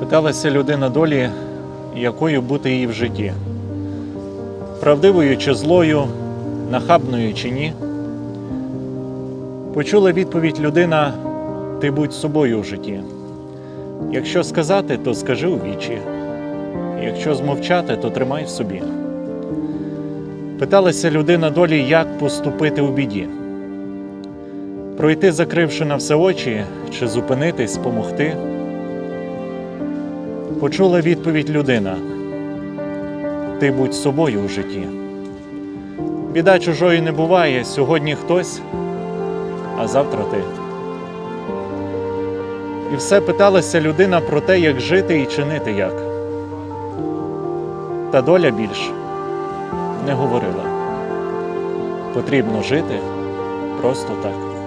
Питалася людина долі, якою бути їй в житті. Правдивою чи злою, нахабною чи ні. Почула відповідь людина: ти будь собою в житті. Якщо сказати, то скажи у вічі. Якщо змовчати, то тримай в собі. Питалася людина долі, як поступити у біді. Пройти, закривши на все очі, чи зупинитись, помогти. Почула відповідь людина: Ти будь собою у житті. Біда чужої не буває, сьогодні хтось, а завтра ти. І все питалася людина про те, як жити і чинити як. Та доля більш не говорила. Потрібно жити просто так.